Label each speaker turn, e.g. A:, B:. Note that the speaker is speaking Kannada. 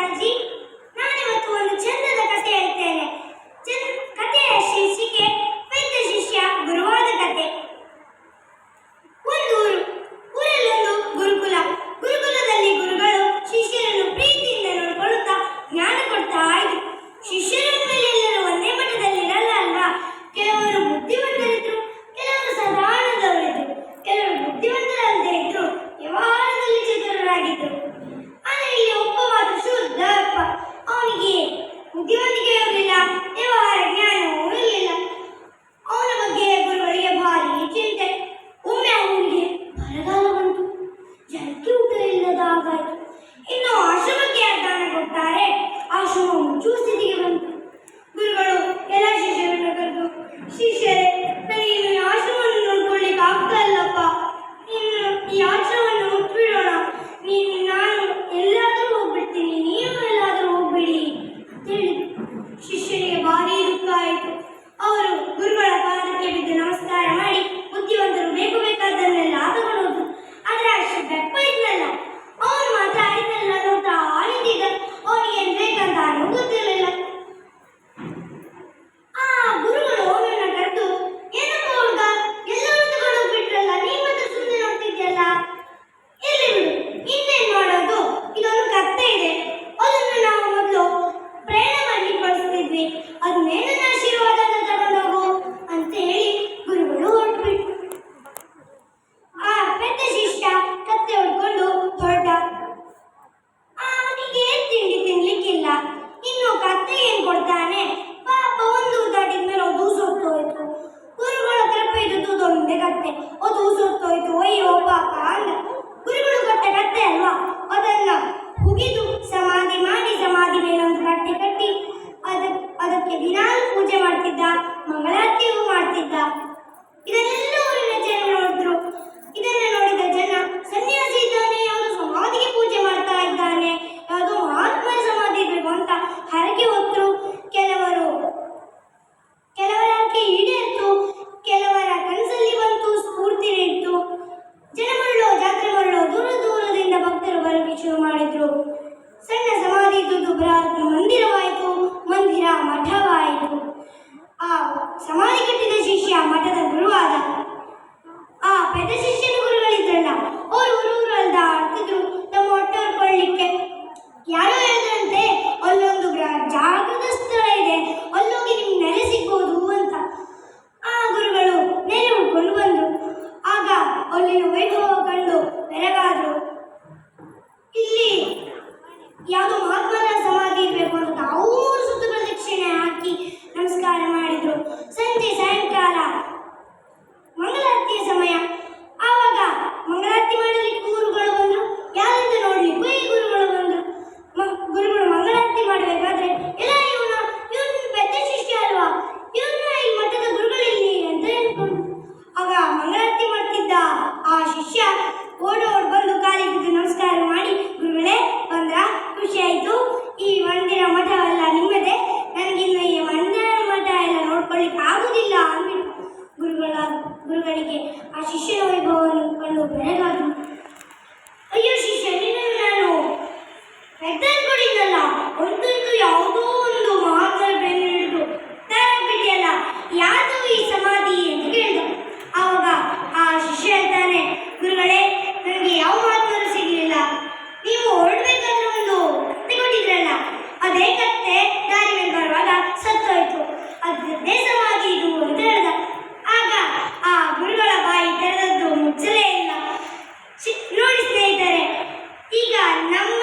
A: ಅಪ್ಪಾಜಿ ನಾನಿವತ್ತು ಒಂದು ಚಂದದ ಕಥೆ ಹೇಳ್ತೇನೆ. 谢谢。ಮುಂದೆ ಕತ್ತೆ ಅದು ಉಸುತ್ತೋಯ್ತು ಒಯ್ಯೋ ಪಾಪ ಅಂದ ಗುರುಗಳು ಕತ್ತೆ ಕತ್ತೆ ಅಲ್ವಾ ಜಾಗದ ಸ್ಥಳ ಇದೆ. ಅಲ್ಲೋಗಿ ನಿಮ್ಗೆ ನೆಲೆ ಸಿಗ್ಬೋದು. সকলকে আশিসে হইব ಎಲ್ಲ